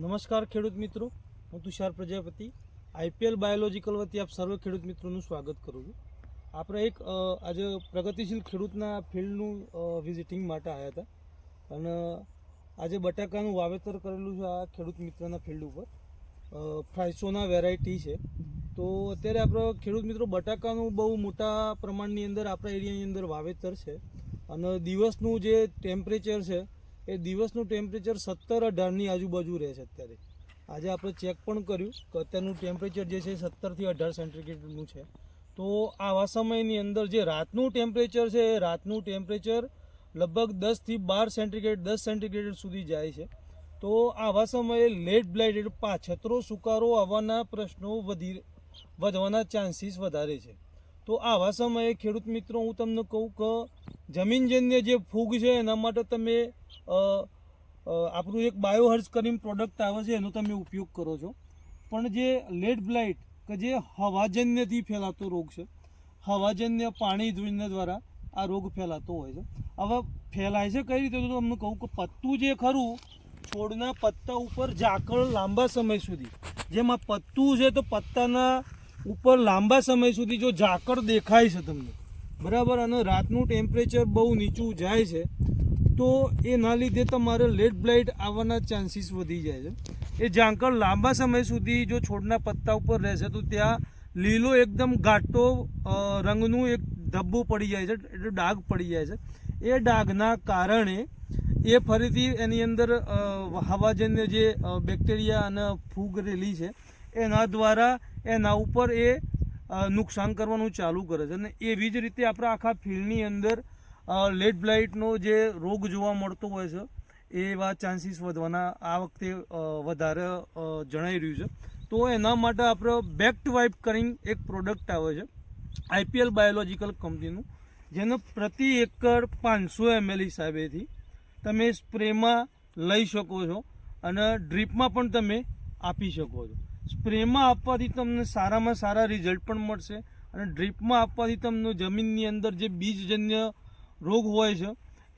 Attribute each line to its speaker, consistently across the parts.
Speaker 1: નમસ્કાર ખેડૂત મિત્રો, હું તુષાર પ્રજાપતિ. આઈપીએલ બાયોલોજીકલ વતી આપ સર્વ ખેડૂત મિત્રોનું સ્વાગત કરું છું. આપણે એક આજે પ્રગતિશીલ ખેડૂતના ફિલ્ડનું વિઝિટિંગ માટે આવ્યા હતા. અને આજે બટાકાનું વાવેતર કરેલું છે આ ખેડૂત મિત્રના ફિલ્ડ ઉપર. ફ્રાઇસોના વેરાયટી છે. તો અત્યારે આપણો ખેડૂત મિત્રો બટાકાનું બહુ મોટા પ્રમાણની અંદર આપણા એરિયાની અંદર વાવેતર છે. અને દિવસનું જે ટેમ્પરેચર છે એ દિવસનું ટેમ્પરેચર સત્તર અઢારની આજુબાજુ રહે છે અત્યારે. આજે આપણે ચેક પણ કર્યું કે અત્યારનું ટેમ્પરેચર જે છે સત્તરથી અઢાર સેન્ટીગ્રેડનું છે. તો આવા સમયની અંદર જે રાતનું ટેમ્પરેચર છે, એ રાતનું ટેમ્પરેચર લગભગ દસથી બાર સેન્ટીગ્રેડ દસ સેન્ટીગ્રેડ સુધી જાય છે. તો આવા સમયે લેટ બ્લાઇટેડ પાછતરો સુકારો આવવાના પ્રશ્નો વધી વધવાના ચાન્સીસ વધારે છે. તો આવા સમયે ખેડૂત મિત્રો, હું તમને કહું કે જમીનજન્ય જે ફૂગ છે, એના માટે તમે આપણું એક બાયોહર્સ કરીને પ્રોડક્ટ આવે છે, એનો તમે ઉપયોગ કરો છો. પણ જે લેડ બ્લાઇટ કે જે હવાજન્યથી ફેલાતો રોગ છે, હવાજન્ય પાણી ધોઈને દ્વારા આ રોગ ફેલાતો હોય છે. હવે ફેલાય છે કઈ રીતે? તો તમને કહું કે પત્તું જે ખરું, છોડના પત્તા ઉપર ઝાકળ લાંબા સમય સુધી. જેમાં પત્તું છે તો પત્તાના ઉપર લાંબા સમય સુધી જો ઝાકળ દેખાય છે તમને બરાબર, અને રાતનું ટેમ્પરેચર બહુ નીચું જાય છે, તો એના લીધે તમારે લેટ બ્લાઇટ આવવાના ચાન્સીસ વધી જાય છે. એ ઝાંકળ લાંબા સમય સુધી જો છોડના પત્તા ઉપર રહેશે, તો ત્યાં લીલો એકદમ ઘાટો રંગનું એક ધબ્બો પડી જાય છે, એટલે ડાઘ પડી જાય છે. એ ડાઘના કારણે એ ફરીથી એની અંદર હવાજન્ય જે બેક્ટેરિયા અને ફૂગ રેલી છે, એના દ્વારા એના ઉપર એ નુકસાન કરવાનું ચાલુ કરે છે. અને એવી જ રીતે આપણા આખા ફિલ્ડની અંદર લેડ બ્લાઇટનો જે રોગ જોવા મળતો હોય છે, એવા ચાન્સીસ વધવાના આ વખતે વધારે જણાઈ રહ્યું છે. તો એના માટે આપણે બેક્ટ વાઇપ કરીને એક પ્રોડક્ટ આવે છે, આઈપીએલ બાયોલોજીકલ કંપનીનું, જેનો પ્રતિ એકર પાંચસો એમએલ હિસાબેથી તમે સ્પ્રેમાં લઈ શકો છો અને ડ્રીપમાં પણ તમે આપી શકો છો. સ્પ્રેમાં આપવાથી તમને સારામાં સારા રિઝલ્ટ પણ મળશે અને ડ્રીપમાં આપવાથી તમને જમીનની અંદર જે બીજજન્ય રોગ હોય છે,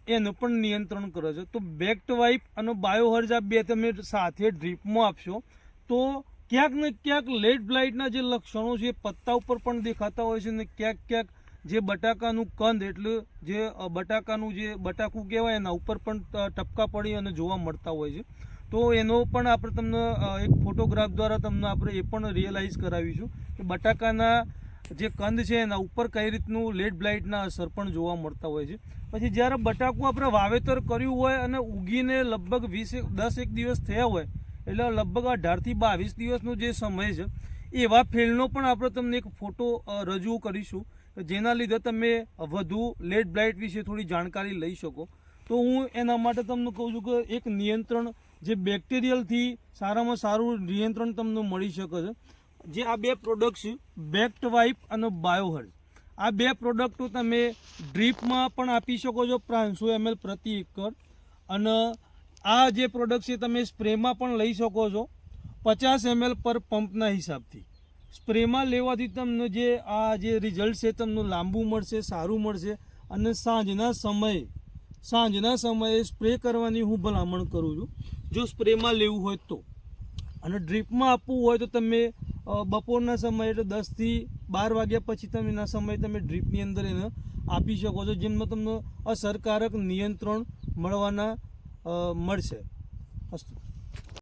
Speaker 1: એનું પણ નિયંત્રણ કરે છે. તો બેક્ટ વાઇપ અને બાયોહર્જ આ બે તમે સાથે ડ્રીપમાં આપશો, તો ક્યાંક ને ક્યાંક લેટ બ્લાઇટના જે લક્ષણો છે, એ પત્તા ઉપર પણ દેખાતા હોય છે ને ક્યાંક ક્યાંક જે બટાકાનું કંદ એટલે જે બટાકાનું જે બટાકું કહેવાય એના ઉપર પણ ટપકા પડી અને જોવા મળતા હોય છે. તો એનો પણ આપણે તમને એક ફોટોગ્રાફ દ્વારા તમને આપણે એ પણ રિયલાઇઝ કરાવીશું કે બટાકાના જે કંદ છે એના ઉપર કઈ રીતનું લેટ બ્લાઇટના અસર પણ જોવા મળતા હોય છે. પછી જ્યારે બટાકું આપણે વાવેતર કર્યું હોય અને ઉગીને લગભગ વીસ દસ એક દિવસ થયા હોય, એટલે લગભગ અઢારથી બાવીસ દિવસનો જે સમય છે, એવા ફિલ્ડનો પણ આપણે તમને એક ફોટો રજૂ કરીશું જેના લીધે તમે વધુ લેટ બ્લાઇટ વિશે થોડી જાણકારી લઈ શકો. તો હું એના માટે તમને કહું છું કે એક નિયંત્રણ જે બેક્ટેરિયલથી સારામાં સારું નિયંત્રણ તમને મળી શકે છે. જે આ બે પ્રોડક્ટ છે બેક્ટ વાઇપ અને બાયોહર્જ આ બે પ્રોડક્ટો તમે ડ્રીપમાં પણ આપી શકો છો પાંચસો એમએલ પ્રતિ એકર. અને આ જે પ્રોડક્ટ છે તમે સ્પ્રેમાં પણ લઈ શકો છો પચાસ એમએલ પર પંપના હિસાબથી. સ્પ્રેમાં લેવાથી તમને જે આ જે રિઝલ્ટ છે તમને લાંબુ મળશે, સારું મળશે અને સાંજના સમયે સાંજના સમયે સ્પ્રે કરવાની હું ભલામણ કરું છું. જો સ્પ્રેમાં લેવું હોય તો. અને ડ્રીપમાં આપવું હોય તો તમે બપોરના સમયે એટલે દસથી બાર વાગ્યા પછી તમે એના સમયે તમે ડ્રીપની અંદર એને આપી શકો છો જેમાં તમને અસરકારક નિયંત્રણ મળવાના મળશે. અસ્તુ